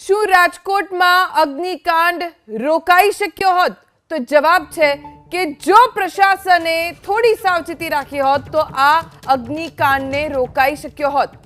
શું રાજકોટમાં અગ્નિકાંડ રોકાઈ શક્યો હોત? તો જવાબ છે કે જો પ્રશાસને થોડી સાવચેતી રાખી હોત, તો આ અગ્નિકાંડને રોકાઈ શક્યો હોત.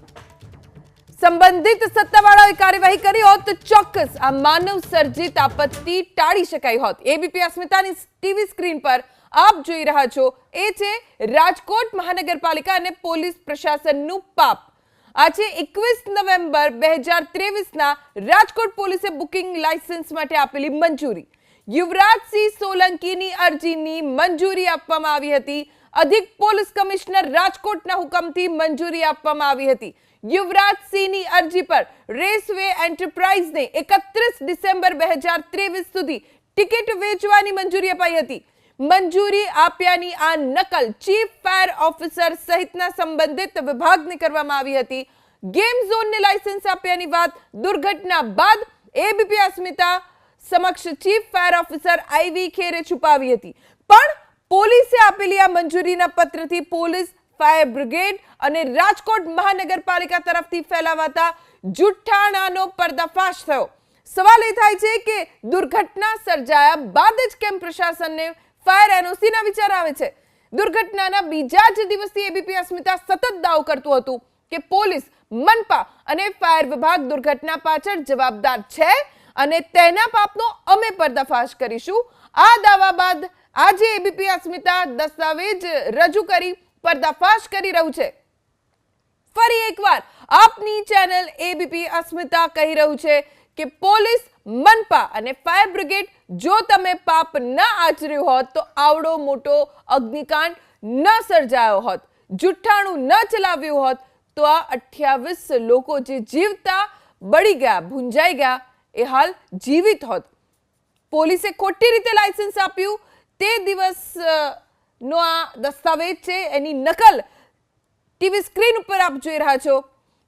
સંબંધિત સત્તાવાળાઓએ કાર્યવાહી કરી હોત, તો ચોક્કસ આ માનવ સર્જિત આપત્તિ ટાળી શકાઈ હોત. એબીપી અસ્મિતાની ટીવી સ્ક્રીન પર આપ જોઈ રહ્યા છો. એ છે રાજકોટ મહાનગરપાલિકા અને પોલીસ પ્રશાસનનું પાપ. આજે એકવીસ નવેમ્બર બે હજાર ત્રેવીસના રાજકોટ પોલીસે બુકિંગ લાયસન્સ માટે આપેલી મંજૂરી. યુવરાજસિંહ સોલંકીની અરજીની મંજૂરી આપવામાં આવી હતી. અધિક પોલીસ કમિશનર રાજકોટના હુકમથી મંજૂરી આપવામાં આવી હતી. યુવરાજસિંહની અરજી પર રેસવે એન્ટરપ્રાઇઝને એકત્રીસ ડિસેમ્બર બે હજાર ત્રેવીસ સુધી ટિકિટ વેચવાની મંજૂરી અપાઈ હતી. મંજૂરી આપ્યાની આ નકલ ચીફ ફાયર ઓફિસર સહિતના સંબંધિત વિભાગને કરવામાં આવી હતી. ગેમ ઝોનને લાયસન્સ આપ્યાની વાત દુર્ઘટના બાદ એબીપી અસ્મિતા સમક્ષ ચીફ ફાયર ઓફિસર આઈવી ખેરે છુપાવી હતી. પણ પોલીસે આપેલી આ મંજૂરીના પત્રથી પોલીસ, ફાયર બ્રિગેડ અને રાજકોટ મહાનગરપાલિકા તરફથી ફેલાવાતા જુઠ્ઠાણાનો પર્દાફાશ થયો. સવાલ એ થાય છે કે દુર્ઘટના સર્જાયા બાદ જ કેમ પ્રશાસનને ફાયર એનઓસીના વિચાર આવે છે. દુર્ઘટનાના બીજા જ દિવસથી એબીપી અસ્મિતા સતત દાવ કરતું હતું કે પોલીસ, મનપા અને ફાયર વિભાગ દુર્ઘટના પાછળ જવાબદાર છે અને તેના પાપનો અમે પર્દાફાશ કરીશું. આ દાવા બાદ આજે એબીપી અસ્મિતા દસ્તાવેજ રજૂ કરી પર્દાફાશ કરી રહ્યું છે. ફરી એકવાર આપની ચેનલ એબીપી અસ્મિતા કહી રહ્યું છે કે પોલીસ મનપા અને ફાયર બ્રિગેડ જો તમે પાપ ન આચર્યું હોત, તો આવડો મોટો અગ્નિકાંડ ન સર્જાયો હોત, જુઠ્ઠાણું ન ચલાવ્યું હોત, તો આ અઠ્યાવીસ લોકો જે જીવતા, બળી ગયા, ભૂંજાઈ ગયા, એ હાલ જીવિત હોત. પોલીસે ખોટી રીતે લાયસન્સ આપ્યું. તે દિવસ નો આ દસ્તાવેજ છે, એની નકલ ટીવી સ્ક્રીન ઉપર આપ જોઈ રહ્યા છો.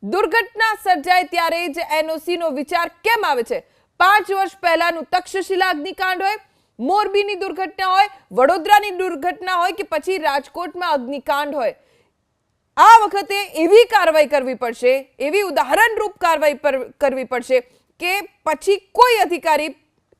દુર્ઘટના સર્જાય ત્યારે જ એનઓસી નો વિચાર કેમ આવે છે? પાંચ વર્ષ પહેલાનું તક્ષશિલા અગ્નિકાંડ હોય, મોરબીની દુર્ઘટના હોય, વડોદરાની દુર્ઘટના હોય કે પછી રાજકોટમાં અગ્નિકાંડ હોય? આ વખતે એવી કાર્યવાહી કરવી પડશે, એવી ઉદાહરણરૂપ કાર્યવાહી કરવી પડશે કે પછી કોઈ અધિકારી,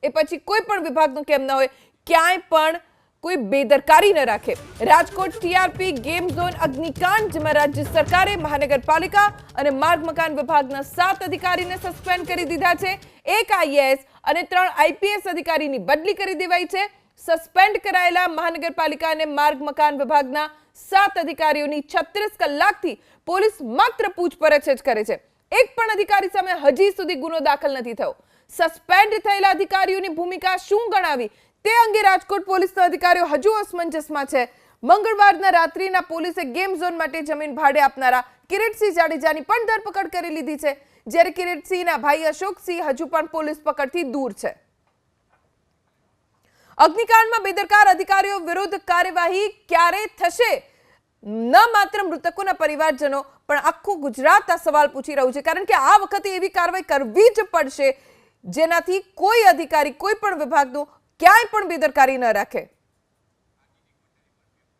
એ પછી કોઈ પણ વિભાગનું કેમ ન હોય, ક્યાંય પણ કોઈ બેદરકારી ન રાખે. રાજકોટ ટીઆરપી ગેમ ઝોન અગ્નિકાંડ, જેમાં રાજ્ય સરકારે મહાનગરપાલિકા અને માર્ગ મકાન વિભાગના સાત અધિકારીને સસ્પેન્ડ કરી દીધા છે. એક આઈએએસ અને ત્રણ આઈપીએસ અધિકારીની બદલી કરી દેવાઈ છે. સસ્પેન્ડ કરાયેલા મહાનગરપાલિકા અને માર્ગ મકાન વિભાગના સાત અધિકારીઓની છત્રીસ કલાકથી પોલીસ માત્ર પૂછપરછ જ કરે છે. એક પણ અધિકારી સામે હજી સુધી ગુનો દાખલ નથી થયો. સસ્પેન્ડ થયેલા અધિકારીઓની ભૂમિકા શું ગણાવી? તે અંગે રાજકોટ પોલીસના અધિકારીઓ હજુ અસમંજસમાં છે. મંગળવારના રાત્રિના પોલીસે ગેમ ઝોન માટે જમીન ભાડે આપનારા કિરીટસિંહ જાડેજાની પણ ધરપકડ કરી લીધી છે. જ્યારે કિરીટસિંહના ભાઈ અશોકસિંહ હજુ પણ પોલીસ પકડથી દૂર છે. અગ્નિકાંડમાં બેદરકાર અધિકારીઓ વિરુદ્ધ કાર્યવાહી ક્યારે થશે? ન માત્ર મૃતકોના પરિવારજનો, પણ આખું ગુજરાત આ સવાલ પૂછી રહ્યું છે. કારણ કે આ વખતે એવી કાર્યવાહી કરવી જ પડશે. જેનાથી કોઈ અધિકારી, કોઈ પણ વિભાગનું ક્યાંય પણ બેદરકારી ન રાખે.